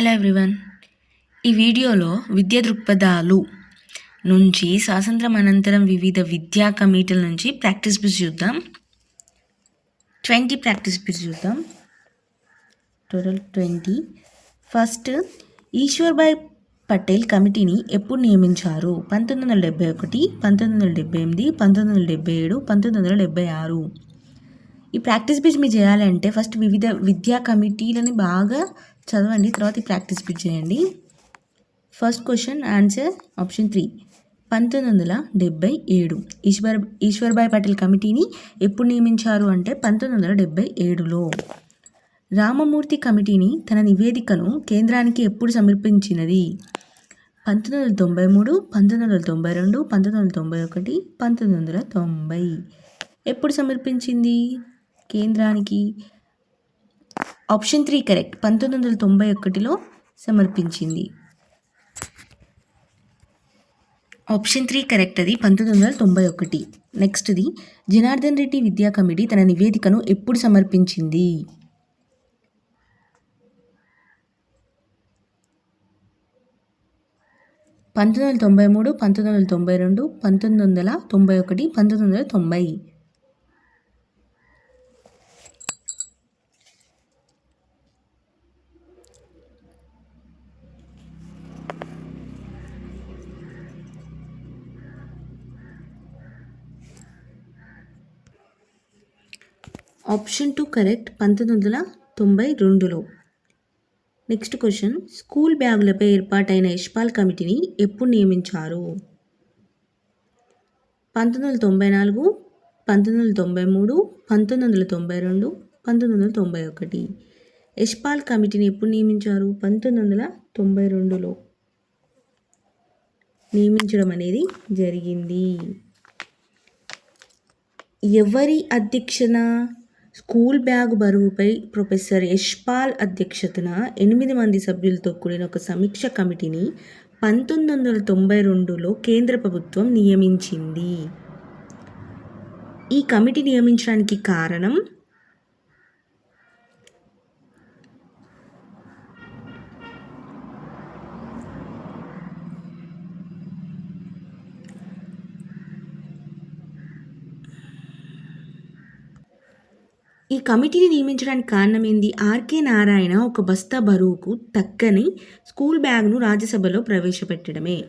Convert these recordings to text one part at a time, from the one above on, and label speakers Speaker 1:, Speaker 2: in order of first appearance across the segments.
Speaker 1: Hello everyone ఈ వీడియోలో విద్యా దృక్పథాలు నుంచి స్వాతంత్రం అనంతరం వివిధ విద్యా కమిటీల నుంచి ప్రాక్టీస్ బిట్స్ చూద్దాం. ట్వంటీ ప్రాక్టీస్ బిట్స్ చూద్దాం. Total twenty. First Ishwarbhai Patel కమిటీని ఎప్పుడు నియమించారు? పంతొమ్మిది వందల డెబ్బై ఒకటి పంతొమ్మిది వందల డెబ్బై ఎనిమిది పంతొమ్మిది వందల డెబ్బై ఏడు పంతొమ్మిది వందల డెబ్బై ఆరు. ఈ ప్రాక్టీస్ బిట్స్ మీరు చేయాలంటే ఫస్ట్ వివిధ విద్యా కమిటీలని బాగా చదవండి తర్వాత ఈ ప్రాక్టీస్ బిట్ చేయండి. First question answer option three. పంతొమ్మిది వందల డెబ్బై ఏడు. ఈశ్వర్ ఈశ్వర్భాయ్ పటేల్ కమిటీని ఎప్పుడు నియమించారు అంటే పంతొమ్మిది వందల డెబ్బై ఏడులో. రామమూర్తి కమిటీని తన నివేదికను కేంద్రానికి ఎప్పుడు సమర్పించినది? పంతొమ్మిది వందల తొంభై మూడు పంతొమ్మిది వందల తొంభై రెండు పంతొమ్మిది వందల తొంభై ఒకటి పంతొమ్మిది వందల తొంభై. ఎప్పుడు సమర్పించింది? కేంద్రానికి. Option three correct. పంతొమ్మిది వందల తొంభై ఒకటిలో సమర్పించింది. ఆప్షన్ త్రీ కరెక్ట్ అది పంతొమ్మిది వందల తొంభై ఒకటి. నెక్స్ట్ది జనార్దన్ రెడ్డి విద్యా కమిటీ తన నివేదికను ఎప్పుడు సమర్పించింది? పంతొమ్మిది వందల తొంభై మూడు పంతొమ్మిది వందల తొంభై రెండు పంతొమ్మిది వందల తొంభై ఒకటి పంతొమ్మిది వందల తొంభై. ఆప్షన్ టూ కరెక్ట్ పంతొమ్మిది వందల తొంభై రెండులో. నెక్స్ట్ క్వశ్చన్ స్కూల్ బ్యాగులపై ఏర్పాటైన యశ్పాల్ కమిటీని ఎప్పుడు నియమించారు? పంతొమ్మిది వందల తొంభై నాలుగు పంతొమ్మిది వందల తొంభై మూడు పంతొమ్మిది వందల తొంభై రెండు పంతొమ్మిది వందల తొంభై ఒకటి. యశ్పాల్ కమిటీని ఎప్పుడు నియమించారు? పంతొమ్మిది వందల తొంభై రెండులో. నియమించడం అనేది జరిగింది. ఎవరి అధ్యక్షన? స్కూల్ బ్యాగ్ బరువుపై ప్రొఫెసర్ యశ్పాల్ అధ్యక్షతన ఎనిమిది మంది సభ్యులతో కూడిన ఒక సమీక్ష కమిటీని పంతొమ్మిది వందల తొంభై రెండులో కేంద్ర ప్రభుత్వం నియమించింది. ఈ కమిటీ నియమించడానికి కారణం కమిటీని నియమించడానికి కారణం ఏంది? ఆర్కే నారాయణ ఒక బస్తా బరువుకు తక్కని స్కూల్ బ్యాగ్ను రాజ్యసభలో ప్రవేశపెట్టడమే.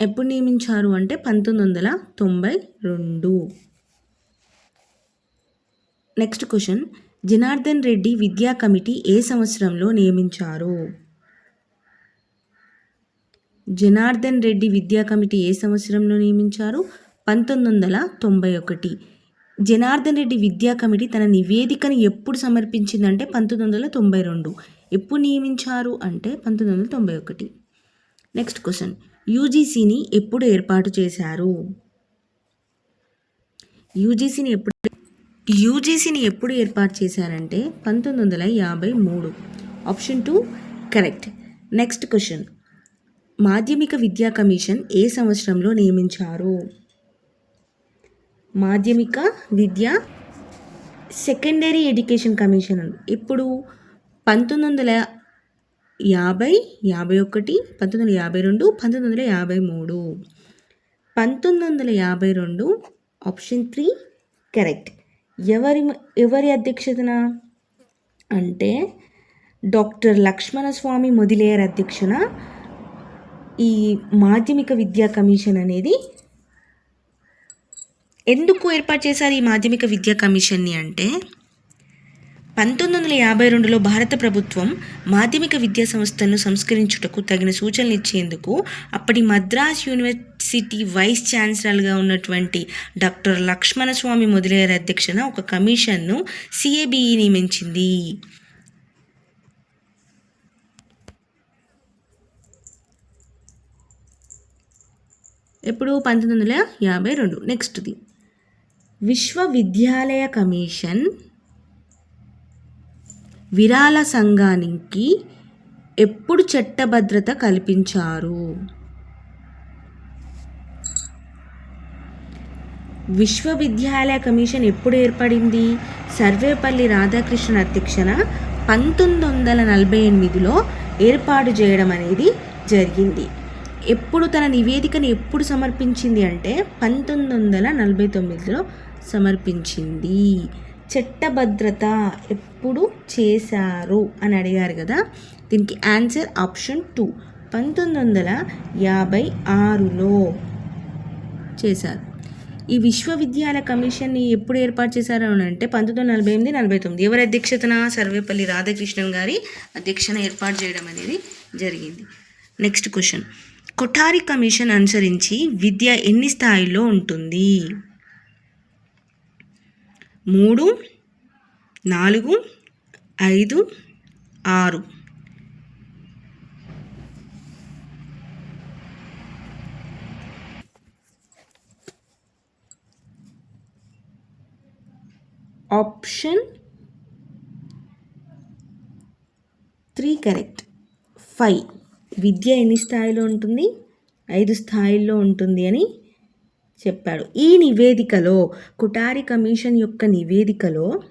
Speaker 1: ఎప్పుడు నియమించారు అంటే పంతొమ్మిది వందల తొంభై రెండు. Next question. జనార్దన్ రెడ్డి విద్యా కమిటీ ఏ సంవత్సరంలో నియమించారు? జనార్దన్ రెడ్డి విద్యా కమిటీ ఏ సంవత్సరంలో నియమించారు? పంతొమ్మిది వందల తొంభై ఒకటి. జనార్దన్ రెడ్డి విద్యా కమిటీ తన నివేదికను ఎప్పుడు సమర్పించిందంటే పంతొమ్మిది వందల తొంభై రెండు. ఎప్పుడు నియమించారు అంటే పంతొమ్మిది వందల తొంభై ఒకటి. Next question. యూజీసీని ఎప్పుడు ఏర్పాటు చేశారు? యూజీసీని ఎప్పుడు యూజీసీని ఎప్పుడు ఏర్పాటు చేశారంటే పంతొమ్మిది వందల యాభై మూడు. Option two correct. Next question. మాధ్యమిక విద్యా కమిషన్ ఏ సంవత్సరంలో నియమించారు? మాధ్యమిక విద్య సెకండరీ ఎడ్యుకేషన్ కమిషన్ ఇప్పుడు పంతొమ్మిది వందల యాభై యాభై ఒకటి పంతొమ్మిది వందల యాభై రెండు పంతొమ్మిది వందల యాభై మూడు. పంతొమ్మిది వందల యాభై రెండు ఆప్షన్ త్రీ కరెక్ట్. ఎవరి ఎవరి అధ్యక్షతన? అంటే డాక్టర్ లక్ష్మణస్వామి మొదిలేయర్ అధ్యక్షన. ఈ మాధ్యమిక విద్యా కమిషన్ అనేది ఎందుకు ఏర్పాటు చేశారు ఈ మాధ్యమిక విద్యా కమిషన్ని అంటే పంతొమ్మిది వందల యాభై రెండులో భారత ప్రభుత్వం మాధ్యమిక విద్యా సంస్థను సంస్కరించుటకు తగిన సూచనలు ఇచ్చేందుకు అప్పటి మద్రాస్ యూనివర్సిటీ వైస్ ఛాన్సలర్గా ఉన్నటువంటి డాక్టర్ లక్ష్మణస్వామి మొదలయ్యారు అధ్యక్షన ఒక కమిషన్ను సిఏబిఈ నియమించింది. ఎప్పుడు? పంతొమ్మిది వందల యాభై రెండు. నెక్స్ట్ది. విశ్వవిద్యాలయ కమిషన్ విరాళ సంఘానికి ఎప్పుడు చట్టభద్రత కల్పించారు? విశ్వవిద్యాలయ కమిషన్ ఎప్పుడు ఏర్పడింది? సర్వేపల్లి రాధాకృష్ణ అధ్యక్షన పంతొమ్మిది వందల నలభై ఎనిమిదిలో ఏర్పాటు చేయడం అనేది జరిగింది. ఎప్పుడు తన నివేదికను ఎప్పుడు సమర్పించింది అంటే పంతొమ్మిది వందల నలభై తొమ్మిదిలో సమర్పించింది. చట్టభద్రత ఎప్పుడు చేశారు అని అడిగారు కదా. దీనికి ఆన్సర్ ఆప్షన్ టూ. పంతొమ్మిది వందల యాభై ఆరులో చేశారు. ఈ విశ్వవిద్యాలయ కమిషన్ని ఎప్పుడు ఏర్పాటు చేశారు అని అంటే పంతొమ్మిది వందల నలభై ఎనిమిది నలభై తొమ్మిది. ఎవరి అధ్యక్షతన సర్వేపల్లి రాధాకృష్ణన్ గారి అధ్యక్షన ఏర్పాటు చేయడం అనేది జరిగింది. నెక్స్ట్ క్వశ్చన్ కొఠారి కమిషన్ అనుసరించి విద్య ఎన్ని స్థాయిల్లో ఉంటుంది? మూడు నాలుగు ఐదు ఆరు. Option three correct. ఫైవ్. విద్య ఎన్ని స్థాయిలో ఉంటుంది? ఐదు స్థాయిల్లో ఉంటుంది అని చెప్పాడు. ఈ నివేదికలో కుటారి కమిషన్ యొక్క నివేదికలో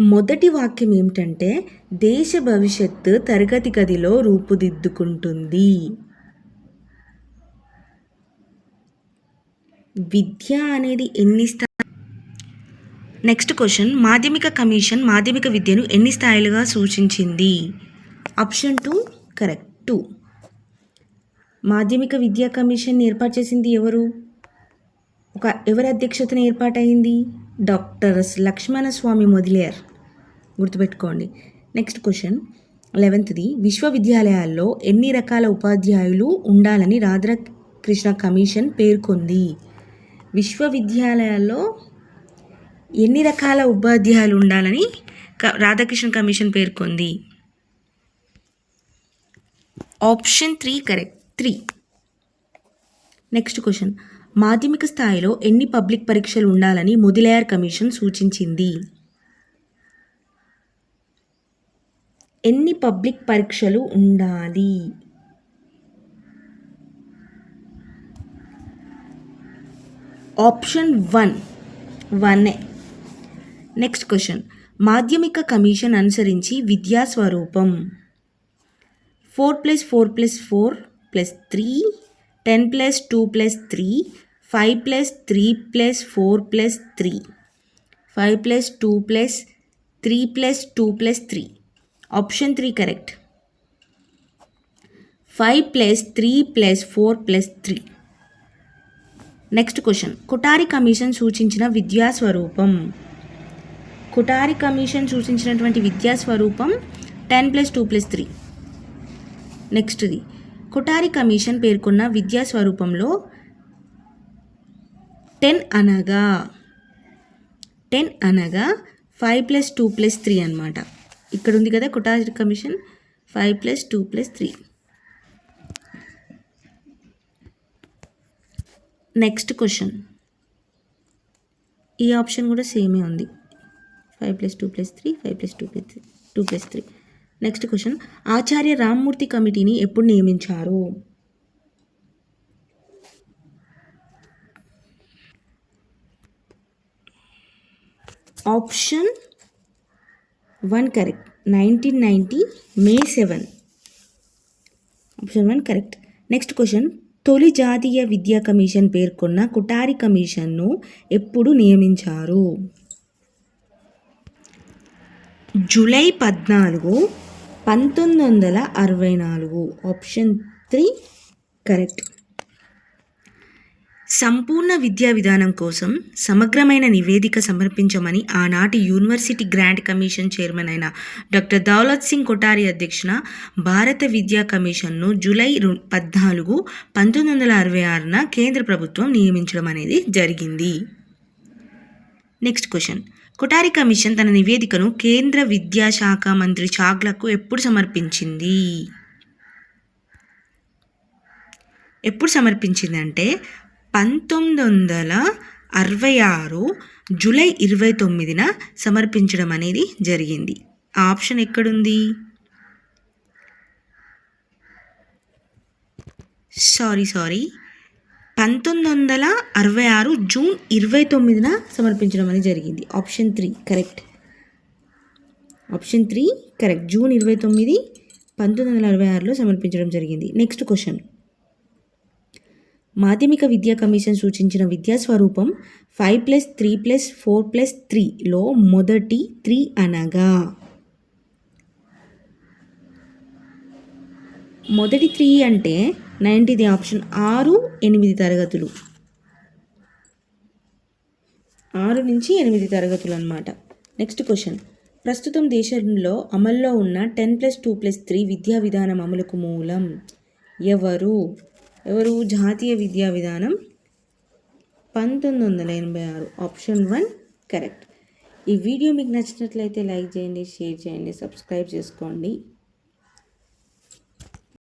Speaker 1: మొదటి వాక్యం ఏమిటంటే దేశ భవిష్యత్తు తరగతి గదిలో రూపుదిద్దుకుంటుంది. విద్య అనేది ఎన్ని స్థాయి నెక్స్ట్ క్వశ్చన్ మాధ్యమిక కమిషన్ మాధ్యమిక విద్యను ఎన్ని స్థాయిలుగా సూచించింది? Option two correct. టూ. మాధ్యమిక విద్యా కమిషన్ ఏర్పాటు చేసింది ఎవరు? ఒక ఎవరి అధ్యక్షతన ఏర్పాటైంది డాక్టర్స్ లక్ష్మణస్వామి మొదలేర్ గుర్తుపెట్టుకోండి. నెక్స్ట్ క్వశ్చన్ లెవెంత్ది విశ్వవిద్యాలయాల్లో ఎన్ని రకాల ఉపాధ్యాయులు ఉండాలని రాధాకృష్ణ కమిషన్ పేర్కొంది? విశ్వవిద్యాలయాల్లో ఎన్ని రకాల ఉపాధ్యాయులు ఉండాలని క- రాధాకృష్ణ కమిషన్ పేర్కొంది. Option three correct three. Next question. మాధ్యమిక స్థాయిలో ఎన్ని పబ్లిక్ పరీక్షలు ఉండాలని మొదిలయార్ కమిషన్ సూచించింది. ఎన్ని పబ్లిక్ పరీక్షలు ఉండాలి? ఆప్షన్ వన్ వన్నే నెక్స్ట్ క్వశ్చన్ మాధ్యమిక కమిషన్ అనుసరించి విద్యా స్వరూపం. Four plus four plus four plus three ten plus two plus three five plus three plus four plus three five plus two plus three plus two plus three option three correct five plus three plus four plus three next question Kothari commission సూచించిన విద్యా స్వరూపం. Kothari commission సూచించినటువంటి విద్యా స్వరూపం ten plus two plus three. నెక్స్ట్ది. Kothari commission పేర్కొన్న విద్యా స్వరూపంలో ten అనగా టెన్ అనగా five plus two plus three అనమాట ఇక్కడ ఉంది కదా Kothari commission five plus two plus three. Next question. ఈ ఆప్షన్ కూడా సేమే ఉంది. Five plus two plus three five plus two plus two plus three next question Acharya Rammurthy కమిటీని ఎప్పుడు నియమించారు? Option one correct nineteen ninety May seven option one correct next question తొలి జాతీయ విద్యా కమిషన్ పేర్కొన్న కుటారి కమిషన్ను ఎప్పుడు నియమించారు? జూలై పద్నాలుగు పంతొమ్మిది వందల అరవై నాలుగు. Option three correct. సంపూర్ణ విద్యా విధానం కోసం సమగ్రమైన నివేదిక సమర్పించమని ఆనాటి యూనివర్సిటీ గ్రాంట్ కమిషన్ చైర్మన్ అయిన డాక్టర్ దౌలత్ సింగ్ కొటారి అధ్యక్షున భారత విద్యా కమిషన్ను జూలై రు- పద్నాలుగు పంతొమ్మిది వందల అరవై ఆరున కేంద్ర ప్రభుత్వం నియమించడం అనేది జరిగింది. నెక్స్ట్ క్వశ్చన్ కొటారి కమిషన్ తన నివేదికను కేంద్ర విద్యాశాఖ మంత్రి చాగ్లకు ఎప్పుడు సమర్పించింది? ఎప్పుడు సమర్పించింది అంటే పంతొమ్మిది వందల అరవై ఆరు జూలై ఇరవై తొమ్మిదిన సమర్పించడం అనేది జరిగింది. ఆ ఆప్షన్ ఎక్కడుంది? సారీ సారీ పంతొమ్మిది వందల అరవై ఆరు జూన్ ఇరవై తొమ్మిదిన సమర్పించడం అనేది జరిగింది. Option three correct. Option three correct. June ఇరవై తొమ్మిది పంతొమ్మిది వందల అరవై ఆరులో సమర్పించడం జరిగింది. Next question. మాధ్యమిక విద్యా కమిషన్ సూచించిన విద్యా స్వరూపం five plus three plus four plus త్రీలో మొదటి త్రీ అనగా. మొదటి త్రీ అంటే నైంటీది ఆప్షన్. ఆరు ఎనిమిది తరగతులు. ఆరు నుంచి ఎనిమిది తరగతులు అనమాట నెక్స్ట్ క్వశ్చన్ ప్రస్తుతం దేశంలో అమల్లో ఉన్న ten plus two plus three విద్యా విధానం అమలుకు మూలం ఎవరు? ఎవరు? జాతీయ విద్యా విధానం పంతొమ్మిది వందల ఎనభై ఆరు. ఆప్షన్ వన్ కరెక్ట్ ఈ వీడియో మీకు నచ్చినట్లయితే లైక్ చేయండి షేర్ చేయండి సబ్స్క్రైబ్ చేసుకోండి.